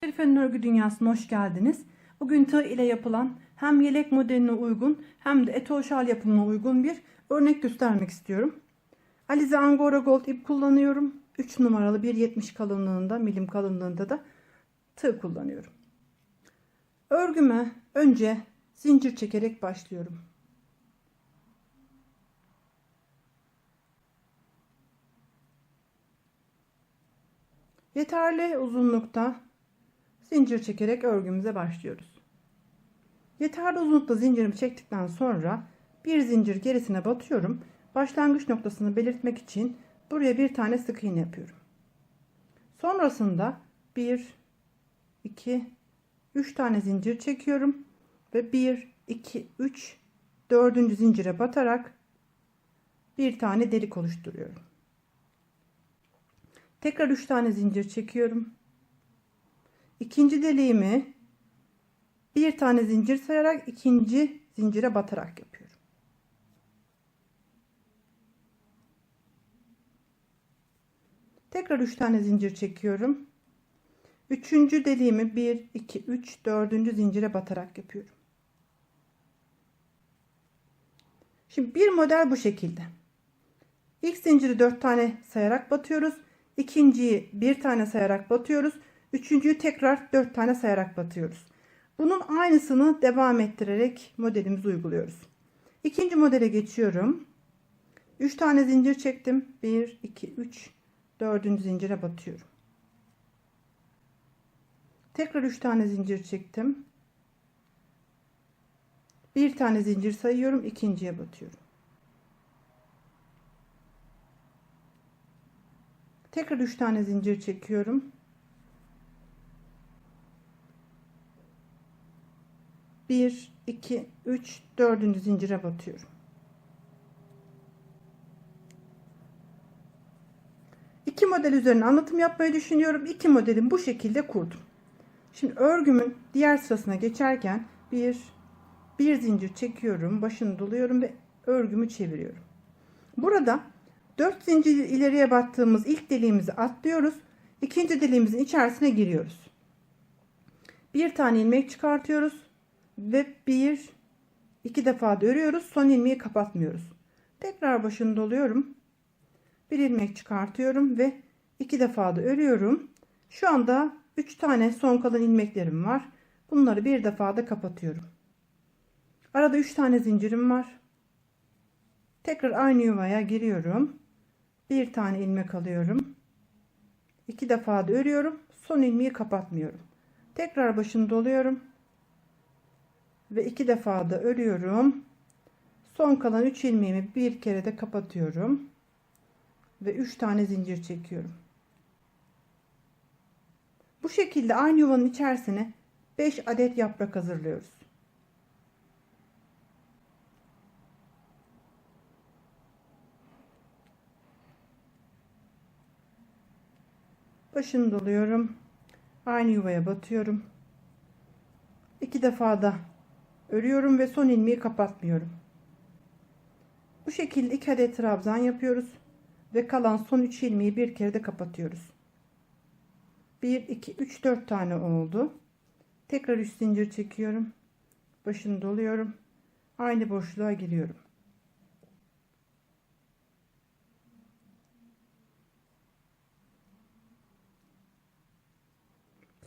Periferin örgü dünyasına hoş geldiniz. Bugün tığ ile yapılan hem yelek modeline uygun hem de etol şal yapımına uygun bir örnek göstermek istiyorum. Alize Angora Gold ip kullanıyorum. 3 numaralı 1.70 kalınlığında milim kalınlığında da tığ kullanıyorum. Örgüme önce zincir çekerek başlıyorum. Yeterli uzunlukta zincir çekerek örgümüze başlıyoruz. Yeterli uzunlukta zincirimi çektikten sonra bir zincir gerisine batıyorum. Başlangıç noktasını belirtmek için buraya bir tane sık iğne yapıyorum. Sonrasında 1 2 3 tane zincir çekiyorum ve 1 2 3 4. zincire batarak bir tane delik oluşturuyorum. Tekrar 3 tane zincir çekiyorum. İkinci deliğimi bir tane zincir sayarak ikinci zincire batarak yapıyorum. Tekrar 3 tane zincir çekiyorum. Üçüncü deliğimi 1, 2, 3, dördüncü zincire batarak yapıyorum. Şimdi bir model bu şekilde. İlk zinciri 4 tane sayarak batıyoruz. İkinciyi bir tane sayarak batıyoruz. Üçüncüyü tekrar 4 tane sayarak batıyoruz. Bunun aynısını devam ettirerek modelimizi uyguluyoruz. İkinci modele geçiyorum. 3 tane zincir çektim. 1, 2, 3, 4. zincire batıyorum. Tekrar 3 tane zincir çektim. Bir tane zincir sayıyorum. ikinciye batıyorum. Tekrar 3 tane zincir çekiyorum. Bir, iki, üç, dördüncü zincire batıyorum. İki model üzerine anlatım yapmayı düşünüyorum. İki modelim bu şekilde kurdum. Şimdi örgümün diğer sırasına geçerken bir, bir zincir çekiyorum. Başını doluyorum ve örgümü çeviriyorum. Burada 4 zincir ileriye battığımız ilk deliğimizi atlıyoruz. İkinci deliğimizin içerisine giriyoruz. Bir tane ilmek çıkartıyoruz ve bir iki defa da örüyoruz. Son ilmeği kapatmıyoruz. Tekrar başını doluyorum. Bir ilmek çıkartıyorum ve iki defa da örüyorum. Şu anda 3 tane son kalan ilmeklerim var. Bunları bir defa da kapatıyorum. Arada 3 tane zincirim var. Tekrar aynı yuvaya giriyorum. Bir tane ilmek alıyorum. İki defa da örüyorum. Son ilmeği kapatmıyorum. Tekrar başını doluyorum. Ve iki defa da örüyorum. Son kalan 3 ilmeğimi bir kere de kapatıyorum. Ve 3 tane zincir çekiyorum. Bu şekilde aynı yuvanın içerisine 5 adet yaprak hazırlıyoruz. Başını doluyorum. Aynı yuvaya batıyorum. İki defa da örüyorum ve son ilmeği kapatmıyorum. Bu şekilde iki adet trabzan yapıyoruz ve kalan son 3 ilmeği bir kere de kapatıyoruz. 1 2 3 4 tane oldu. Tekrar 3 zincir çekiyorum. Başını doluyorum. Aynı boşluğa giriyorum.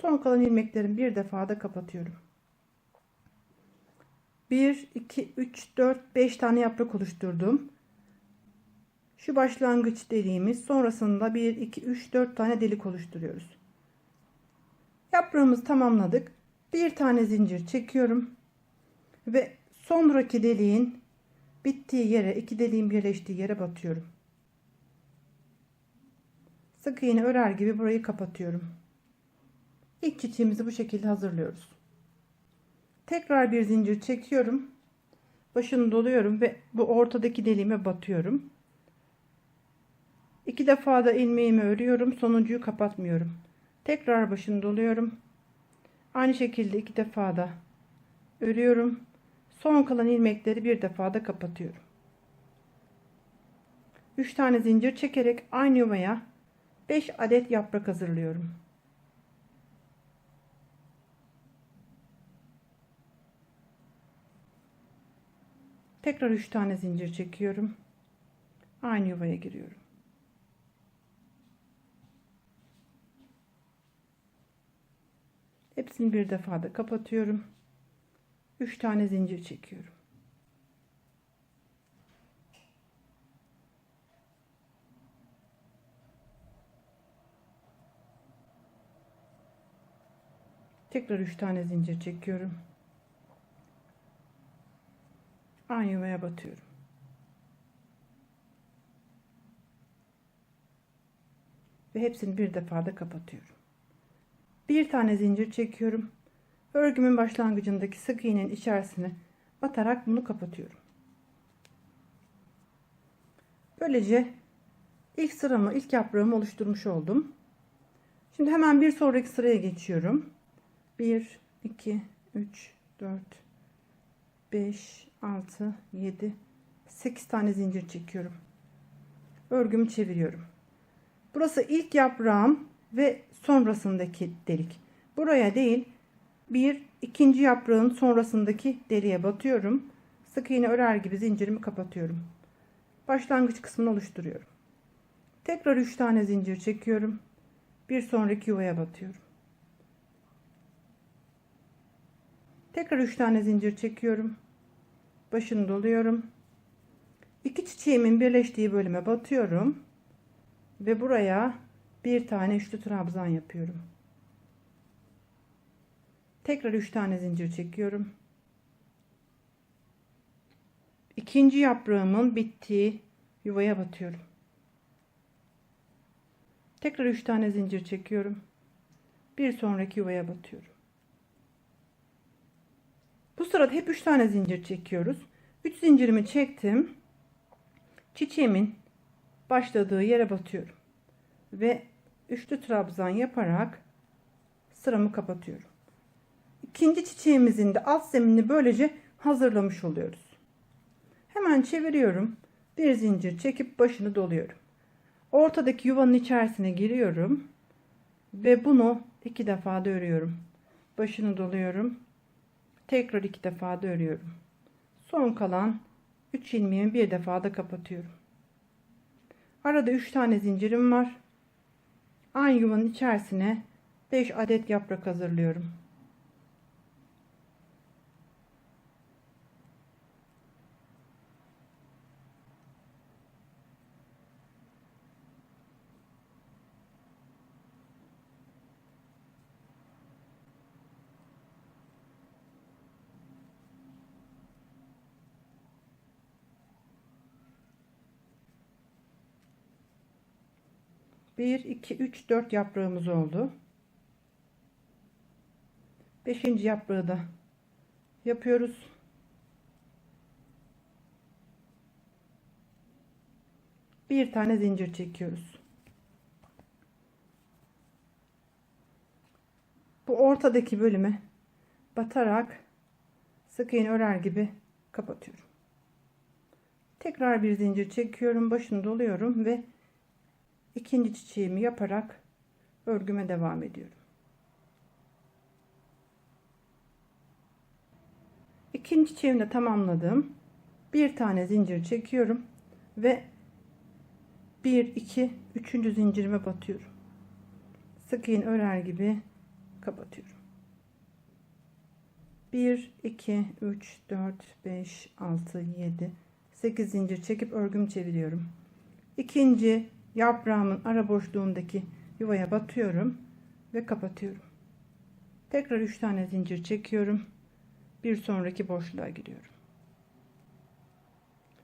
Son kalan ilmeklerimi bir defa da kapatıyorum. 1 2 3 4 5 tane yaprak oluşturdum. Şu başlangıç deliğimiz sonrasında 1 2 3 4 tane delik oluşturuyoruz. Yaprağımızı tamamladık. Bir tane zincir çekiyorum ve sonraki deliğin bittiği yere iki deliğin birleştiği yere batıyorum. Sık iğne örer gibi burayı kapatıyorum. İlk çiçeğimizi bu şekilde hazırlıyoruz. Tekrar bir zincir çekiyorum. Başını doluyorum ve bu ortadaki deliğime batıyorum. İki defa da ilmeğimi örüyorum. Sonuncuyu kapatmıyorum. Tekrar başını doluyorum. Aynı şekilde iki defa da örüyorum. Son kalan ilmekleri bir defa da kapatıyorum. 3 tane zincir çekerek aynı yuvaya 5 adet yaprak hazırlıyorum. Tekrar 3 tane zincir çekiyorum. Aynı yuvaya giriyorum. Hepsini bir defada kapatıyorum. 3 tane zincir çekiyorum. Tekrar 3 tane zincir çekiyorum. Aynı yuvaya batıyorum. Ve hepsini bir defada kapatıyorum. Bir tane zincir çekiyorum. Örgümün başlangıcındaki sık iğnenin içerisine batarak bunu kapatıyorum. Böylece ilk sıramı, ilk yaprağımı oluşturmuş oldum. Şimdi hemen bir sonraki sıraya geçiyorum. 1, 2, 3, 4, 5, 6, 7, 8 tane zincir çekiyorum. Örgümü çeviriyorum. Burası ilk yaprağım ve sonrasındaki delik. Buraya değil, bir ikinci yaprağın sonrasındaki deliğe batıyorum. Sık iğne örer gibi zincirimi kapatıyorum. Başlangıç kısmını oluşturuyorum. Tekrar 3 tane zincir çekiyorum. Bir sonraki yuvaya batıyorum. Tekrar 3 tane zincir çekiyorum. Başını doluyorum. İki çiçeğimin birleştiği bölüme batıyorum. Ve buraya bir tane üçlü trabzan yapıyorum. Tekrar 3 tane zincir çekiyorum. İkinci yaprağımın bittiği yuvaya batıyorum. Tekrar 3 tane zincir çekiyorum. Bir sonraki yuvaya batıyorum. Sırada hep 3 tane zincir çekiyoruz. 3 zincirimi çektim. Çiçeğimin başladığı yere batıyorum. Ve üçlü trabzan yaparak sıramı kapatıyorum. İkinci çiçeğimizin de alt zeminini böylece hazırlamış oluyoruz. Hemen çeviriyorum. Bir zincir çekip başını doluyorum. Ortadaki yuvanın içerisine giriyorum. Ve bunu iki defa da örüyorum. Başını doluyorum. Tekrar iki defa da örüyorum. Son kalan 3 ilmeğimi bir defa da kapatıyorum. Arada 3 tane zincirim var. Aynı yuvanın içerisine 5 adet yaprak hazırlıyorum. Bir, iki, üç, dört yaprağımız oldu. Beşinci yaprağı da yapıyoruz. Bir tane zincir çekiyoruz. Bu ortadaki bölüme batarak sık iğne örer gibi kapatıyorum. Tekrar bir zincir çekiyorum, başını doluyorum ve ikinci çiçeğimi yaparak örgüme devam ediyorum. İkinci çiçeğimi de tamamladım. Bir tane zincir çekiyorum ve 1 2 3. zincirime batıyorum. Sık iğne örer gibi kapatıyorum. 1 2 3 4 5 6 7 8 zincir çekip örgümü çeviriyorum. İkinci yaprağımın ara boşluğundaki yuvaya batıyorum ve kapatıyorum. Tekrar 3 tane zincir çekiyorum. Bir sonraki boşluğa giriyorum.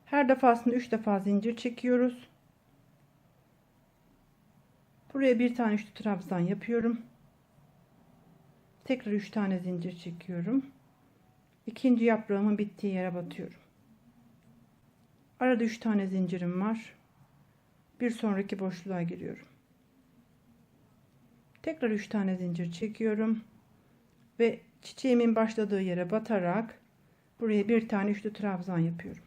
Her defasında 3 defa zincir çekiyoruz. Buraya bir tane üçlü trabzan yapıyorum. Tekrar 3 tane zincir çekiyorum. İkinci yaprağımın bittiği yere batıyorum. Arada 3 tane zincirim var. Bir sonraki boşluğa giriyorum. Tekrar 3 tane zincir çekiyorum ve çiçeğimin başladığı yere batarak buraya bir tane üçlü trabzan yapıyorum.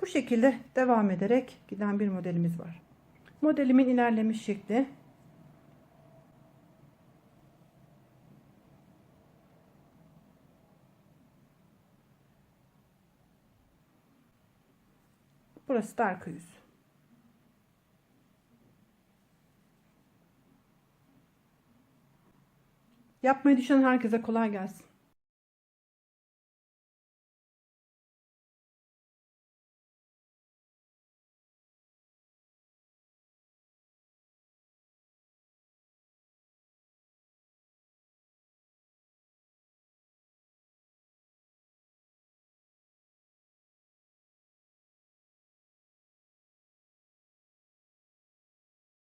Bu şekilde devam ederek giden bir modelimiz var. Modelimin ilerlemiş şekli Burası da arka yüz. Yapmayı düşünen herkese kolay gelsin.